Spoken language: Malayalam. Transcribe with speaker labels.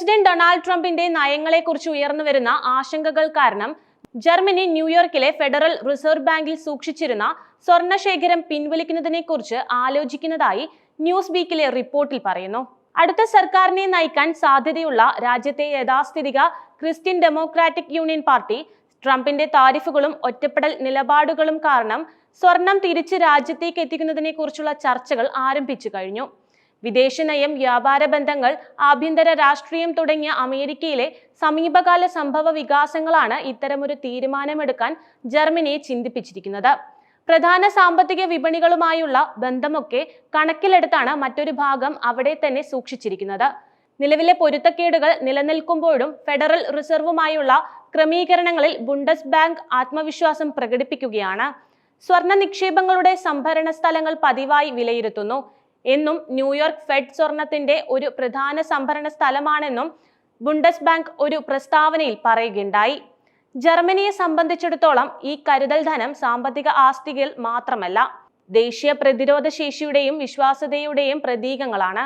Speaker 1: പ്രസിഡന്റ് ഡൊണാൾഡ് ട്രംപിന്റെ നയങ്ങളെക്കുറിച്ച് ഉയർന്നുവരുന്ന ആശങ്കകൾ കാരണം ജർമ്മനി ന്യൂയോർക്കിലെ ഫെഡറൽ റിസർവ് ബാങ്കിൽ സൂക്ഷിച്ചിരുന്ന സ്വർണശേഖരം പിൻവലിക്കുന്നതിനെക്കുറിച്ച് ആലോചിക്കുന്നതായി ന്യൂസ് വീക്കിലെ റിപ്പോർട്ടിൽ പറയുന്നു. അടുത്ത സർക്കാരിനെ നയിക്കാൻ സാധ്യതയുള്ള രാജ്യത്തെ യഥാസ്ഥിതിക ക്രിസ്ത്യൻ ഡെമോക്രാറ്റിക് യൂണിയൻ പാർട്ടി ട്രംപിന്റെ താരിഫുകളും ഒറ്റപ്പെടൽ നിലപാടുകളും കാരണം സ്വർണം തിരിച്ച് രാജ്യത്തേക്ക് എത്തിക്കുന്നതിനെക്കുറിച്ചുള്ള ചർച്ചകൾ ആരംഭിച്ചു കഴിഞ്ഞു. വിദേശ നയം വ്യാപാര ബന്ധങ്ങൾ ആഭ്യന്തര രാഷ്ട്രീയം തുടങ്ങിയ അമേരിക്കയിലെ സമീപകാല സംഭവ വികാസങ്ങളാണ് ഇത്തരമൊരു തീരുമാനമെടുക്കാൻ ജർമ്മനിയെ ചിന്തിപ്പിച്ചിരിക്കുന്നത്. പ്രധാന സാമ്പത്തിക വിപണികളുമായുള്ള ബന്ധമൊക്കെ കണക്കിലെടുത്താണ് മറ്റൊരു ഭാഗം അവിടെ തന്നെ സൂക്ഷിച്ചിരിക്കുന്നത്. നിലവിലെ പൊരുത്തക്കേടുകൾ നിലനിൽക്കുമ്പോഴും ഫെഡറൽ റിസർവുമായുള്ള ക്രമീകരണങ്ങളിൽ ബുണ്ടസ് ബാങ്ക് ആത്മവിശ്വാസം പ്രകടിപ്പിക്കുകയാണ്. സ്വർണ നിക്ഷേപങ്ങളുടെ സംഭരണ സ്ഥലങ്ങൾ പതിവായി വിലയിരുത്തുന്നു. എന്നും ന്യൂയോർക്ക് ഫെഡ് സ്വർണത്തിന്റെ ഒരു പ്രധാന സംഭരണ സ്ഥലമാണെന്നും ബുണ്ടസ് ബാങ്ക് ഒരു പ്രസ്താവനയിൽ പറയുകയുണ്ടായി. ജർമ്മനിയെ സംബന്ധിച്ചിടത്തോളം ഈ കരുതൽ ധനം സാമ്പത്തിക ആസ്തികൾ മാത്രമല്ല ദേശീയ പ്രതിരോധ ശേഷിയുടെയും വിശ്വാസ്യതയുടെയും പ്രതീകങ്ങളാണ്.